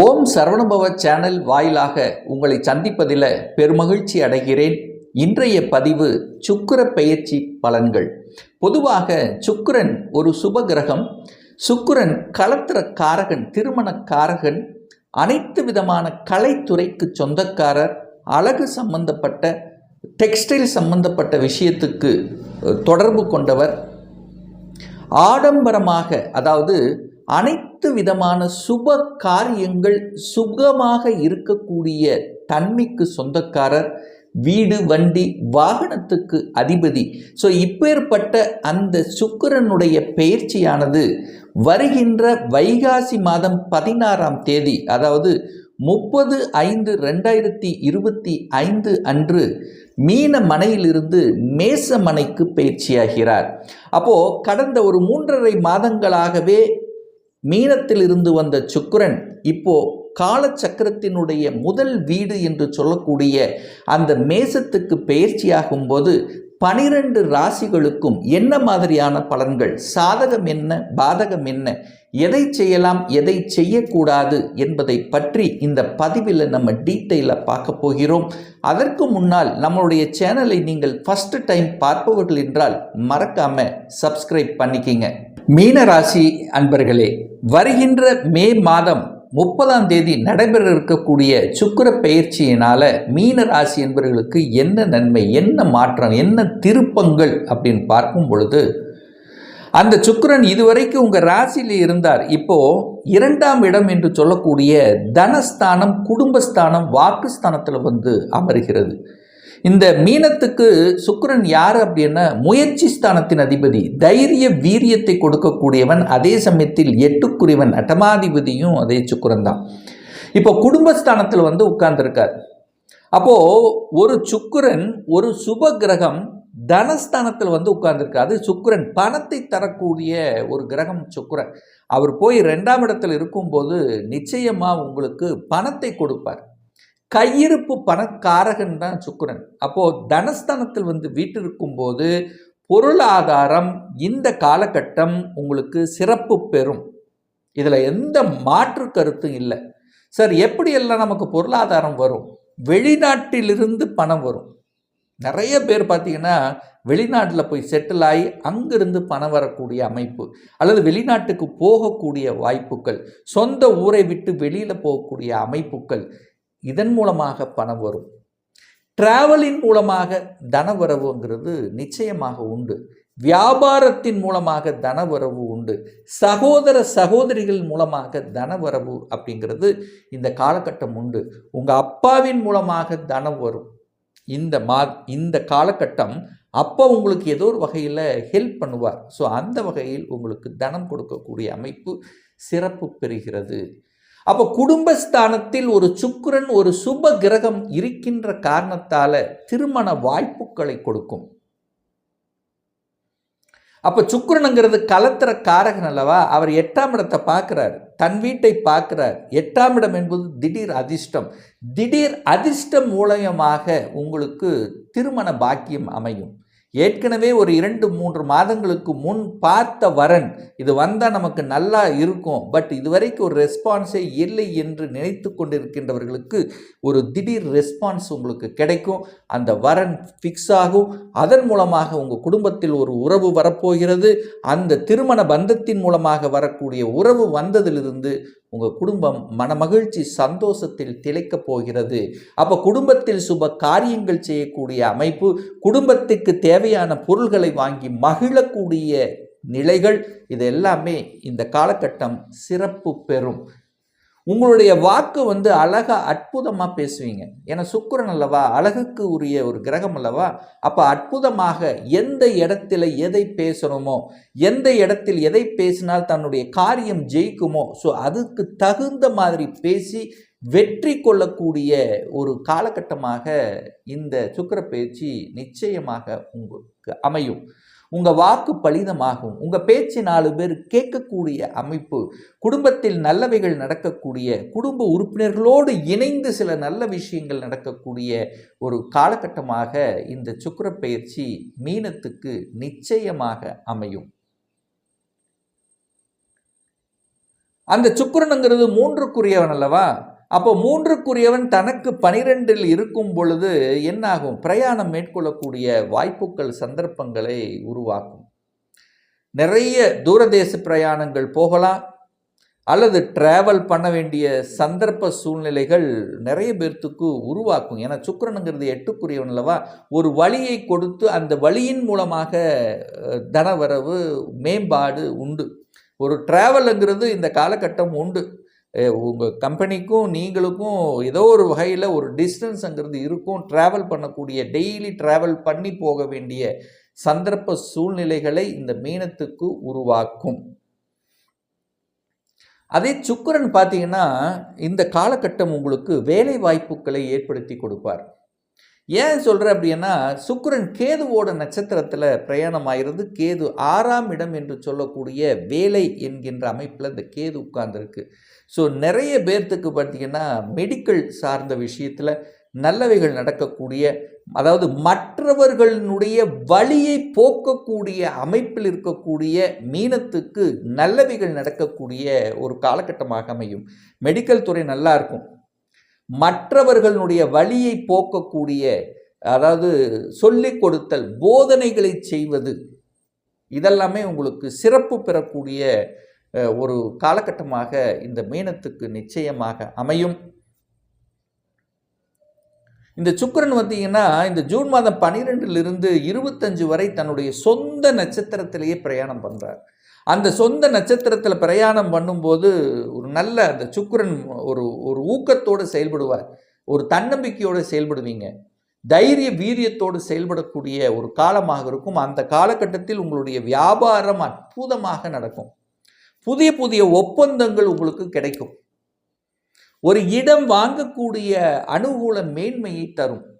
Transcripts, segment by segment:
ஓம் Saravanabhava channel வாயிலாக உங்களை சந்திப்பதில் பெருமகிழ்ச்சி அடைகிறேன். இன்றைய பதிவு சுக்கிர பெயர்ச்சி பலன்கள். பொதுவாக சுக்கிரன் ஒரு சுப கிரகம் சுக்கிரன் கலத்திர காரகன் திருமண காரகன் அனைத்து விதமான கலைத்துறைக்கு சொந்தக்காரர் அழகு சம்பந்தப்பட்ட டெக்ஸ்டைல் சம்பந்தப்பட்ட விஷயத்துக்கு தொடர்பு கொண்டவர். ஆடம்பரமாக அதாவது அனைத்து விதமான சுப காரியங்கள் சுகமாக இருக்கக்கூடிய தன்மைக்கு சொந்தக்காரர் வீடு வண்டி வாகனத்துக்கு அதிபதி. ஸோ இப்பேற்பட்ட அந்த சுக்கிரனுடைய பயிற்சியானது வருகின்ற வைகாசி மாதம் பதினாறாம் தேதி அதாவது முப்பது ஐந்து ரெண்டாயிரத்தி இருபத்தி ஐந்து அன்று மீன மனையிலிருந்து மேச மனைக்கு பயிற்சியாகிறார் அப்போ கடந்த ஒரு மூன்றரை மாதங்களாகவே மீனத்தில் இருந்து வந்த சுக்கரன் இப்போ காலச்சக்கரத்தினுடைய முதல் வீடு என்று சொல்லக்கூடிய அந்த மேசத்துக்கு பெயர்ச்சியாகும் போது பனிரெண்டு ராசிகளுக்கும் என்ன மாதிரியான பலன்கள்? சாதகம் என்ன? பாதகம் என்ன? எதை செய்யலாம்? எதை செய்யக்கூடாது? என்பதை பற்றி இந்த பதிவில் நம்ம டீட்டெயிலாக பார்க்க போகிறோம். அதற்கு முன்னால் நம்மளுடைய சேனலை நீங்கள் ஃபஸ்ட்டு டைம் பார்ப்பவர்கள் என்றால் மறக்காம சப்ஸ்கிரைப் பண்ணிக்கிங்க. மீனராசி அன்பர்களே வருகின்ற மே மாதம் முப்பதாம் தேதி நடைபெற இருக்கக்கூடிய சுக்கிர பயிற்சியினால் மீன ராசி என்பவர்களுக்கு என்ன நன்மை என்ன மாற்றம் என்ன திருப்பங்கள் அப்படின்னு பார்க்கும் பொழுது அந்த சுக்கிரன் இதுவரைக்கும் உங்கள் ராசியில் இருந்தார். இப்போ இரண்டாம் இடம் என்று சொல்லக்கூடிய தனஸ்தானம் குடும்பஸ்தானம் வாக்குஸ்தானத்தில் வந்து அமர்கிறது. இந்த மீனத்துக்கு சுக்கிரன் யார் அப்படின்னா முயற்சி ஸ்தானத்தின் அதிபதி தைரிய வீரியத்தை கொடுக்கக்கூடியவன் அதே சமயத்தில் எட்டுக்குரியவன் அட்டமாதிபதியும் அதே சுக்கிரன் தான். இப்போ குடும்பஸ்தானத்தில் வந்து உட்கார்ந்துருக்கார். அப்போது ஒரு சுக்கிரன் ஒரு சுப கிரகம் தனஸ்தானத்தில் வந்து உட்கார்ந்துருக்கு சுக்கரன் சுக்கிரன் பணத்தை தரக்கூடிய ஒரு கிரகம் சுக்கிரன். அவர் போய் ரெண்டாம் இடத்தில் இருக்கும்போது நிச்சயமாக உங்களுக்கு பணத்தை கொடுப்பார். கையிருப்பு பணக்காரகன் தான் சுக்கரன். அப்போது தனஸ்தானத்தில் வந்து வீட்டிருக்கும் போது பொருளாதாரம் இந்த காலகட்டம் உங்களுக்கு சிறப்பு பெறும். இதில் எந்த மாற்று கருத்தும் இல்லை. சார் எப்படியெல்லாம் நமக்கு பொருளாதாரம் வரும்? வெளிநாட்டிலிருந்து பணம் வரும். நிறைய பேர் பார்த்தீங்கன்னா வெளிநாட்டில் போய் செட்டில் ஆகி அங்கிருந்து பணம் வரக்கூடிய அமைப்பு அல்லது வெளிநாட்டுக்கு போகக்கூடிய வாய்ப்புகள் சொந்த ஊரை விட்டு வெளியில் போகக்கூடிய அமைப்புகள் இதன் மூலமாக பணம் வரும். டிராவலின் மூலமாக தனவரவுங்கிறது நிச்சயமாக உண்டு. வியாபாரத்தின் மூலமாக தனவரவு உண்டு. சகோதர சகோதரிகள் மூலமாக தனவரவு அப்படிங்கிறது இந்த காலகட்டம் உண்டு. உங்கள் அப்பாவின் மூலமாக தனம் வரும். இந்த மா இந்த காலகட்டம் அப்போ உங்களுக்கு ஏதோ ஒரு வகையில் ஹெல்ப் பண்ணுவார். ஸோ அந்த வகையில் உங்களுக்கு தனம் கொடுக்கக்கூடிய அமைப்பு சிறப்பு பெறுகிறது. அப்போ குடும்பஸ்தானத்தில் ஒரு சுக்கிரன் ஒரு சுப கிரகம் இருக்கின்ற காரணத்தால் திருமண வாய்ப்புகளை கொடுக்கும். அப்போ சுக்கரனுங்கிறது கலத்திர காரகன் அல்லவா? அவர் எட்டாம் இடத்தை பார்க்குறார். தன் வீட்டை பார்க்குறார். எட்டாம் இடம் என்பது திடீர் அதிர்ஷ்டம். திடீர் அதிர்ஷ்டம் மூலயமாக உங்களுக்கு திருமண பாக்கியம் அமையும். ஏற்கனவே ஒரு இரண்டு மூன்று மாதங்களுக்கு முன் பார்த்த வரன் இது வந்தால் நமக்கு நல்லா இருக்கும் பட் இதுவரைக்கும் ஒரு ரெஸ்பான்ஸே இல்லை என்று நினைத்து கொண்டிருக்கின்றவர்களுக்கு ஒரு திடீர் ரெஸ்பான்ஸ் உங்களுக்கு கிடைக்கும். அந்த வரன் ஃபிக்ஸ் ஆகும். அதன் மூலமாக உங்கள் குடும்பத்தில் ஒரு உறவு வரப்போகிறது. அந்த திருமண பந்தத்தின் மூலமாக வரக்கூடிய உறவு வந்ததிலிருந்து உங்கள் குடும்பம் மனமகிழ்ச்சி சந்தோஷத்தில் திளைக்கப் போகிறது. அப்போ குடும்பத்தில் சுப காரியங்கள் செய்யக்கூடிய அமைப்பு குடும்பத்துக்கு தேவையான பொருள்களை வாங்கி மகிழக்கூடிய நிலைகள் இது எல்லாமே இந்த காலகட்டம் சிறப்பு பெறும். உங்களுடைய வாக்கு வந்து அழகா அற்புதமாக பேசுவீங்க. ஏன்னா சுக்கிரன் அல்லவா அழகுக்கு உரிய ஒரு கிரகம் அல்லவா? அப்போ அற்புதமாக எந்த இடத்துல எதை பேசணுமோ எந்த இடத்தில் எதை பேசினால் தன்னுடைய காரியம் ஜெயிக்குமோ ஸோ அதுக்கு தகுந்த மாதிரி பேசி வெற்றி கொள்ளக்கூடிய ஒரு காலகட்டமாக இந்த சுக்கிர பயிற்சி நிச்சயமாக உங்களுக்கு அமையும். உங்கள் வாக்கு பலிதமாகும். உங்கள் பேச்சு நாலு பேர் கேட்கக்கூடிய அமைப்பு குடும்பத்தில் நல்லவைகள் நடக்கக்கூடிய குடும்ப உறுப்பினர்களோடு இணைந்து சில நல்ல விஷயங்கள் நடக்கக்கூடிய ஒரு காலகட்டமாக இந்த சுக்கிர பயிற்சி மீனத்துக்கு நிச்சயமாக அமையும். அந்த சுக்கிரனுங்கிறது மூன்றுக்குரியவன் அல்லவா? அப்போ மூன்றுக்குரியவன் தனக்கு பனிரெண்டில் இருக்கும் பொழுது என்னாகும்? பிரயாணம் மேற்கொள்ளக்கூடிய வாய்ப்புகள் சந்தர்ப்பங்களை உருவாக்கும். நிறைய தூரதேச பிரயாணங்கள் போகலாம். அல்லது டிராவல் பண்ண வேண்டிய சந்தர்ப்ப சூழ்நிலைகள் நிறைய பேர்த்துக்கு உருவாக்கும். ஏன்னா சுக்கிரனுங்கிறது எட்டுக்குரியவன் அல்லவா? ஒரு வழியை கொடுத்து அந்த வழியின் மூலமாக தனவரவு மேம்பாடு உண்டு. ஒரு டிராவலுங்கிறது இந்த காலகட்டம் உண்டு. உங்கள் கம்பெனிக்கும் நீங்களுக்கும் ஏதோ ஒரு வகையில் ஒரு டிஸ்டன்ஸுங்கிறது இருக்கும். ட்ராவல் பண்ணக்கூடிய டெய்லி ட்ராவல் பண்ணி போக வேண்டிய சந்தர்ப்ப சூழ்நிலைகளை இந்த மீனத்துக்கு உருவாக்கும். அதே சுக்கரன் பார்த்தீங்கன்னா இந்த காலகட்டம் உங்களுக்கு வேலை வாய்ப்புகளை ஏற்படுத்தி கொடுப்பார். ஏன் சொல்கிறேன் அப்படின்னா சுக்கரன் கேதுவோட நட்சத்திரத்தில் பிரயாணமாகிறது கேது ஆறாம் இடம் என்று சொல்லக்கூடிய வேலை என்கின்ற அமைப்பில் இந்த கேது உட்கார்ந்துருக்கு. ஸோ நிறைய பேர்த்துக்கு பார்த்தீங்கன்னா மெடிக்கல் சார்ந்த விஷயத்தில் நல்லவைகள் நடக்கக்கூடிய அதாவது மற்றவர்களினுடைய வழியை போக்கக்கூடிய அமைப்பில் இருக்கக்கூடிய மீனத்துக்கு நல்லவைகள் நடக்கக்கூடிய ஒரு காலகட்டமாக அமையும். மெடிக்கல் துறை நல்லா இருக்கும். மற்றவர்களுடைய வழியை போக்கக்கூடிய அதாவது சொல்லிக் கொடுத்தல் போதனைகளை செய்வது இதெல்லாமே உங்களுக்கு சிறப்பு பெறக்கூடிய ஒரு காலகட்டமாக இந்த மீனத்துக்கு நிச்சயமாக அமையும். இந்த சுக்கரன் பார்த்தீங்கன்னா இந்த ஜூன் மாதம் பன்னிரெண்டிலிருந்து இருபத்தஞ்சு வரை தன்னுடைய சொந்த நட்சத்திரத்திலேயே பிரயாணம் பண்ணுறார் அந்த சொந்த நட்சத்திரத்தில் பிரயாணம் பண்ணும்போது ஒரு நல்ல அந்த சுக்கரன் ஒரு ஒரு ஊக்கத்தோடு செயல்படுவார். ஒரு தன்னம்பிக்கையோடு செயல்படுவீங்க. தைரிய வீரியத்தோடு செயல்படக்கூடிய ஒரு காலமாக இருக்கும். அந்த காலகட்டத்தில் உங்களுடைய வியாபாரம் அற்புதமாக நடக்கும். புதிய புதிய ஒப்பந்தங்கள் உங்களுக்கு கிடைக்கும். ஒரு இடம் வாங்கக்கூடிய அனுகூல மேன்மையை தரும்.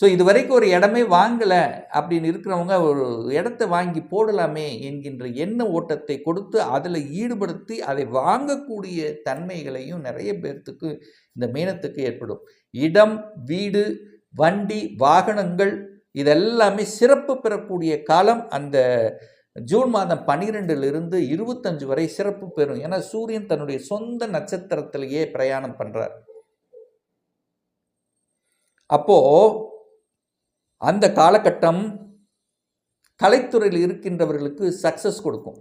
ஸோ இது வரைக்கும் ஒரு இடமே வாங்கலை அப்படின்னு இருக்கிறவங்க ஒரு இடத்த வாங்கி போடலாமே என்கின்ற எண்ண ஓட்டத்தை கொடுத்து அதில் ஈடுபடுத்தி அதை வாங்கக்கூடிய தன்மைகளையும் நிறைய பேர்த்துக்கு இந்த மீனத்துக்கு ஏற்படும். இடம் வீடு வண்டி வாகனங்கள் இதெல்லாமே சிறப்பு பெறக்கூடிய காலம் அந்த ஜூன் மாதம் பன்னிரெண்டிலிருந்து இருபத்தஞ்சு வரை சிறப்பு பெறும். ஏன்னா சூரியன் தன்னுடைய சொந்த நட்சத்திரத்திலேயே பிரயாணம் பண்ணுறார் அப்போது அந்த காலகட்டம் கலைத்துறையில் இருக்கின்றவர்களுக்கு சக்சஸ் கொடுக்கும்.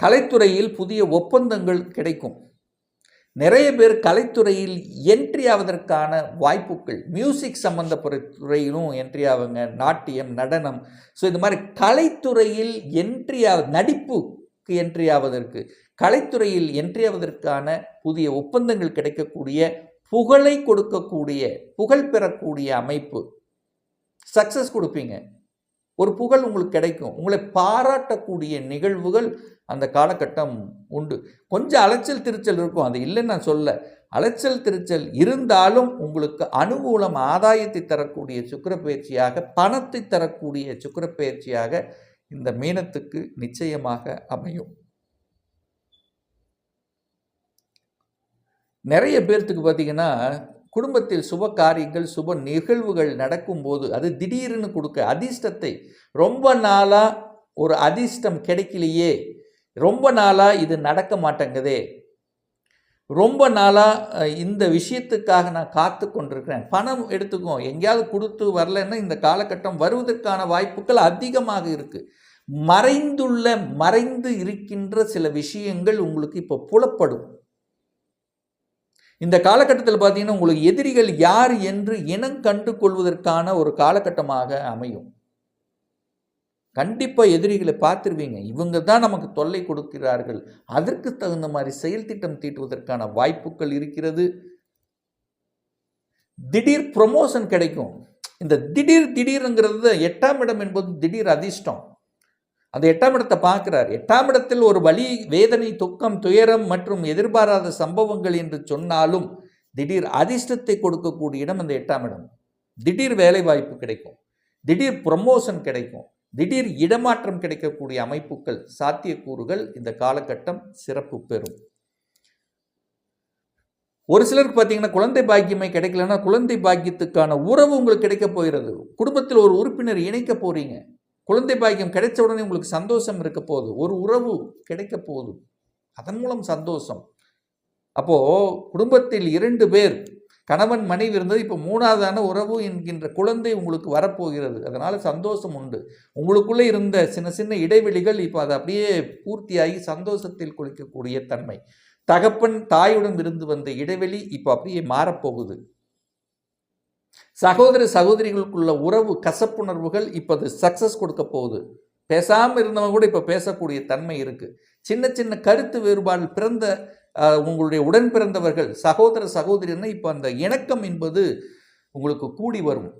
கலைத்துறையில் புதிய ஒப்பந்தங்கள் கிடைக்கும். நிறைய பேர் கலைத்துறையில் என்ட்ரி ஆவதற்கான வாய்ப்புகள் மியூசிக் சம்மந்தப்பட்ட துறையிலும் என்ட்ரி ஆகுங்க நாட்டியம் நடனம். ஸோ இது மாதிரி கலைத்துறையில் என்ட்ரி ஆவ நடிப்புக்கு என்ட்ரி ஆவதற்கு கலைத்துறையில் என்ட்ரி ஆவதற்கான புதிய ஒப்பந்தங்கள் கிடைக்கக்கூடிய புகழை கொடுக்கக்கூடிய புகழ் பெறக்கூடிய அமைப்பு. சக்ஸஸ் கொடுப்பீங்க. ஒரு புகழ் உங்களுக்கு கிடைக்கும். உங்களை பாராட்டக்கூடிய நிகழ்வுகள் அந்த காலகட்டம் உண்டு. கொஞ்சம் அலைச்சல் திருச்சல் இருக்கும். அது இல்லைன்னு நான் சொல்ல. அலைச்சல் திருச்சல் இருந்தாலும் உங்களுக்கு அனுகூலம் ஆதாயத்தை தரக்கூடிய சுக்கரப்பயிற்சியாக பணத்தை தரக்கூடிய சுக்கரப்பயிற்சியாக இந்த மீனத்துக்கு நிச்சயமாக அமையும். நிறைய பேர்த்துக்கு பார்த்தீங்கன்னா குடும்பத்தில் சுப காரியங்கள் சுப நிகழ்வுகள் நடக்கும்போது அது திடீர்னு கொடுக்க அதிர்ஷ்டத்தை ரொம்ப நாளாக ஒரு அதிர்ஷ்டம் கிடைக்கலையே ரொம்ப நாளாக இது நடக்க மாட்டேங்குதே ரொம்ப நாளாக இந்த விஷயத்துக்காக நான் காத்து கொண்டிருக்கிறேன். பணம் எடுத்துக்கோ எங்கேயாவது கொடுத்து வரலன்னா இந்த காலகட்டம் வருவதற்கான வாய்ப்புகள் அதிகமாக இருக்குது மறைந்துள்ள மறைந்து இருக்கின்ற சில விஷயங்கள் உங்களுக்கு இப்போ புலப்படும். இந்த காலகட்டத்தில் பார்த்தீங்கன்னா உங்களுக்கு எதிரிகள் யார் என்று இனம் கண்டு கொள்வதற்கான ஒரு காலகட்டமாக அமையும். கண்டிப்பாக எதிரிகளை பார்த்துருவீங்க. இவங்க தான் நமக்கு தொல்லை கொடுக்கிறார்கள். அதற்கு தகுந்த மாதிரி செயல் திட்டம் தீட்டுவதற்கான வாய்ப்புகள் இருக்கிறது. திடீர் ப்ரொமோஷன் கிடைக்கும். இந்த திடீர் திடீர்ங்கிறது எட்டாம் இடம் என்பது திடீர் அதிர்ஷ்டம். அந்த எட்டாம் இடத்தை பார்க்குறார். எட்டாம் இடத்தில் ஒரு வலி வேதனை துக்கம் துயரம் மற்றும் எதிர்பாராத சம்பவங்கள் என்று சொன்னாலும் திடீர் அதிர்ஷ்டத்தை கொடுக்கக்கூடிய இடம் அந்த எட்டாம் இடம். திடீர் வேலை வாய்ப்பு கிடைக்கும். திடீர் ப்ரொமோஷன் கிடைக்கும். திடீர் இடமாற்றம் கிடைக்கக்கூடிய அமைப்புகள் சாத்தியக்கூறுகள் இந்த காலகட்டம் சிறப்பு பெறும். ஒரு சிலருக்கு பார்த்தீங்கன்னா குழந்தை பாக்கியமே கிடைக்கலன்னா குழந்தை பாக்கியத்துக்கான உறவு உங்களுக்கு கிடைக்க போகிறது. குடும்பத்தில் ஒரு உறுப்பினர் இணைக்க போகிறீங்க குழந்தை பாக்கியம் கிடைச்ச உடனே உங்களுக்கு சந்தோஷம் இருக்க போகுது. ஒரு உறவு கிடைக்க போகுது. அதன் மூலம் சந்தோஷம். அப்போது குடும்பத்தில் இரண்டு பேர் கணவன் மனைவி இருந்தது இப்போ மூணாவதான உறவு என்கின்ற குழந்தை உங்களுக்கு வரப்போகிறது. அதனால் சந்தோஷம் உண்டு. உங்களுக்குள்ளே இருந்த சின்ன சின்ன இடைவெளிகள் இப்போ அது அப்படியே பூர்த்தியாகி சந்தோஷத்தில் குளிக்கக்கூடிய தன்மை. தகப்பன் தாயுடன் இருந்து வந்த இடைவெளி இப்போ அப்படியே மாறப்போகுது. சகோதர சகோதரிகளுக்குள்ள உறவு கசப்புணர்வுகள் இப்போ அது சக்ஸஸ் கொடுக்க போகுது. பேசாமல் இருந்தவங்க கூட இப்போ பேசக்கூடிய தன்மை இருக்குது சின்ன சின்ன கருத்து வேறுபாடு பிறந்த உங்களுடைய உடன் பிறந்தவர்கள் சகோதர சகோதரின்னு இப்போ அந்த இணக்கம் என்பது உங்களுக்கு கூடி வரும்.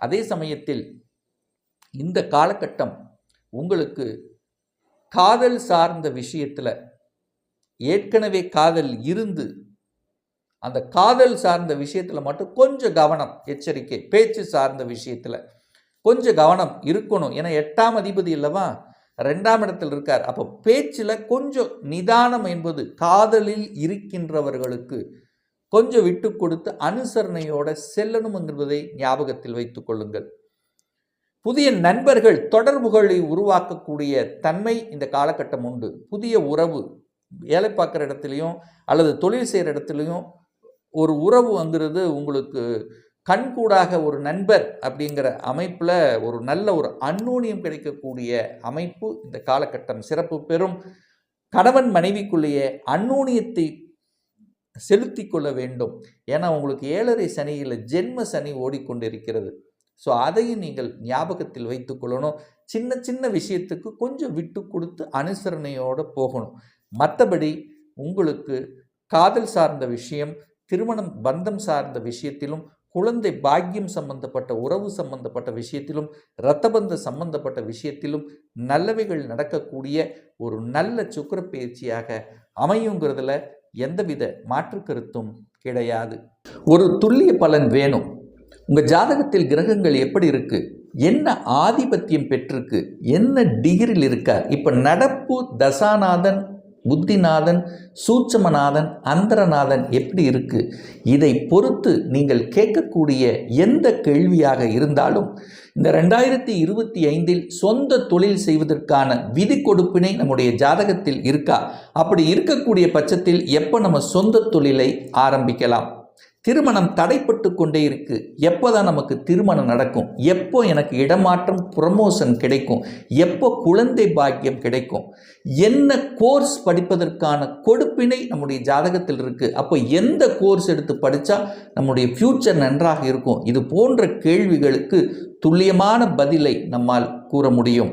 அதே சமயத்தில் இந்த காலகட்டம் உங்களுக்கு காதல் சார்ந்த விஷயத்தில் ஏற்கனவே காதல் இருந்து அந்த காதல் சார்ந்த விஷயத்தில் மட்டும் கொஞ்சம் கவனம் எச்சரிக்கை பேச்சு சார்ந்த விஷயத்தில் கொஞ்சம் கவனம் இருக்கணும். ஏன்னா எட்டாம் அதிபதி அல்லவா? ரெண்டாம் இடத்தில் இருக்கார். அப்போ பேச்சில் கொஞ்சம் நிதானம் என்பது காதலில் இருக்கின்றவர்களுக்கு கொஞ்சம் விட்டு கொடுத்து அனுசரணையோட செல்லணும் என்பதை ஞாபகத்தில் வைத்துக் கொள்ளுங்கள். புதிய நண்பர்கள் தொடர்புகளை உருவாக்கக்கூடிய தன்மை இந்த காலகட்டம் உண்டு. புதிய உறவு வேலை பார்க்குற இடத்துலையும் அல்லது தொழில் செய்கிற இடத்துலையும் ஒரு உறவு வந்துடுது உங்களுக்கு கண்கூடாக ஒரு நண்பர் அப்படிங்கிற அமைப்பில் ஒரு நல்ல ஒரு அன்னூனியம் கிடைக்கக்கூடிய அமைப்பு இந்த காலகட்டம். சிறப்பு பெறும். கணவன் மனைவிக்குள்ளேயே அன்னோனியத்தை செலுத்தி கொள்ள வேண்டும். ஏன்னா உங்களுக்கு ஏழரை சனியில் ஜென்ம சனி ஓடிக்கொண்டிருக்கிறது. ஸோ அதையும் நீங்கள் ஞாபகத்தில் வைத்துக்கொள்ளணும் சின்ன சின்ன விஷயத்துக்கு கொஞ்சம் விட்டு கொடுத்து அனுசரணையோடு போகணும். மற்றபடி உங்களுக்கு காதல் சார்ந்த விஷயம் திருமணம் பந்தம் சார்ந்த விஷயத்திலும் குழந்தை பாக்கியம் சம்பந்தப்பட்ட உறவு சம்பந்தப்பட்ட விஷயத்திலும் இரத்தபந்த சம்பந்தப்பட்ட விஷயத்திலும் நல்லவைகள் நடக்கக்கூடிய ஒரு நல்ல சுக்கிர பயிற்சியாக அமையுங்கிறதுல எந்தவித மாற்று கருத்தும் கிடையாது. ஒரு துல்லிய பலன் வேணும். உங்கள் ஜாதகத்தில் கிரகங்கள் எப்படி இருக்கு? என்ன ஆதிபத்தியம் பெற்றிருக்கு? என்ன டிகிரியில் இருக்கார்? இப்போ நடப்பு தசாநாதன் புத்திநாதன் சூட்சமநாதன் அந்தரநாதன் எப்படி இருக்கு? இதை பொறுத்து நீங்கள் கேட்கக்கூடிய எந்த கேள்வியாக இருந்தாலும் இந்த ரெண்டாயிரத்தி இருபத்தி ஐந்தில் சொந்த தொழில் செய்வதற்கான விதி கொடுப்பினை நம்முடைய ஜாதகத்தில் இருக்கா? அப்படி இருக்கக்கூடிய பட்சத்தில் எப்போ நம்ம சொந்த தொழிலை ஆரம்பிக்கலாம்? திருமணம் தடைப்பட்டு கொண்டே இருக்கு. எப்போ தான் நமக்கு திருமணம் நடக்கும்? எப்போ எனக்கு இடமாற்றம் ப்ரமோஷன் கிடைக்கும்? எப்போ குழந்தை பாக்கியம் கிடைக்கும்? என்ன கோர்ஸ் படிப்பதற்கான கொடுப்பினை நம்முடைய ஜாதகத்தில் இருக்கு? அப்போ எந்த கோர்ஸ் எடுத்து படித்தா நம்முடைய ஃப்யூச்சர் நன்றாக இருக்கும்? இது போன்ற கேள்விகளுக்கு துல்லியமான பதிலை நம்மால் கூற முடியும்.